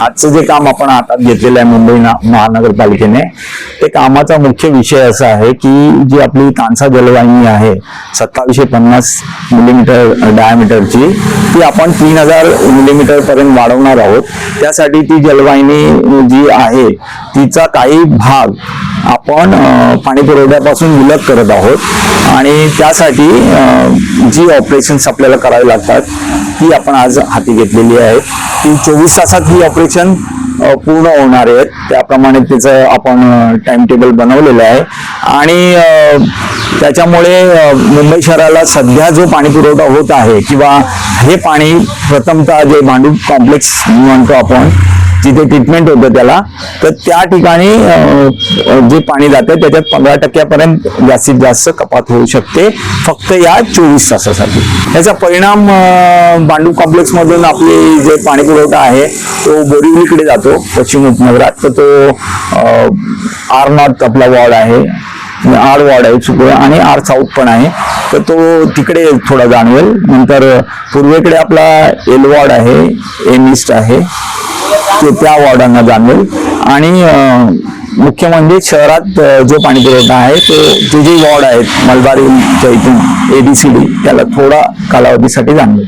आजचं जे काम आपण हातात घेतलेलं आहे मुंबई ना- महानगरपालिकेने ते कामाचा मुख्य विषय असा आहे की जी आपली तानसा जलवाहिनी आहे सत्तावीसशे पन्नास मिलीमीटर डायमीटरची ती आपण तीन हजार मिलीमीटर पर्यंत वाढवणार आहोत. त्यासाठी ती जलवाहिनी जी आहे तिचा काही भाग आपण पाणी पुरवठ्यापासून विलग करत आहोत. आणि त्यासाठी जी ऑपरेशन्स आपल्याला करावी लागतात ती आपण आज हाती घेतलेली आहे ती चोवीस तासात ही ऑपरेशन पूर्ण होणार आहेत. त्याप्रमाणे त्याचं आपण टाइम टेबल बनवलेलं आहे. आणि त्याच्यामुळे मुंबई शहराला सध्या जो पाणी पुरवठा होत आहे किंवा हे पाणी प्रथमतः जे भांडूप कॉम्प्लेक्स म्हणतो आपण जिथे ट्रीटमेंट होतं त्याला तर त्या ठिकाणी जे पाणी जातं त्याच्यात पंधरा टक्क्यापर्यंत जास्तीत जास्त कपात होऊ शकते फक्त या चोवीस तासासाठी. याचा परिणाम बांडू कॉम्प्लेक्समधून कॉम्प्लेक्स मधून आपले जे पाणी पुरवठा आहे तो बोरिवलीकडे जातो पश्चिम उपनगरात. तर तो आर नॉर्थ आपला वॉर्ड आहे आर वॉर्ड आहे चुकून आणि आर साऊथ पण आहे. तर तो तिकडे थोडा जाणवेल. नंतर पूर्वेकडे आपला एल वॉर्ड आहे एम ईस्ट आहे. ते त्या वॉर्डांना जाणवेल. आणि मुख्य म्हणजे शहरात जो पाणी पुरवठा आहे तो जे जे वॉर्ड आहेत मलबारीच्या इथून एडीसीडी त्याला थोडा कालावधीसाठी जाणवेल.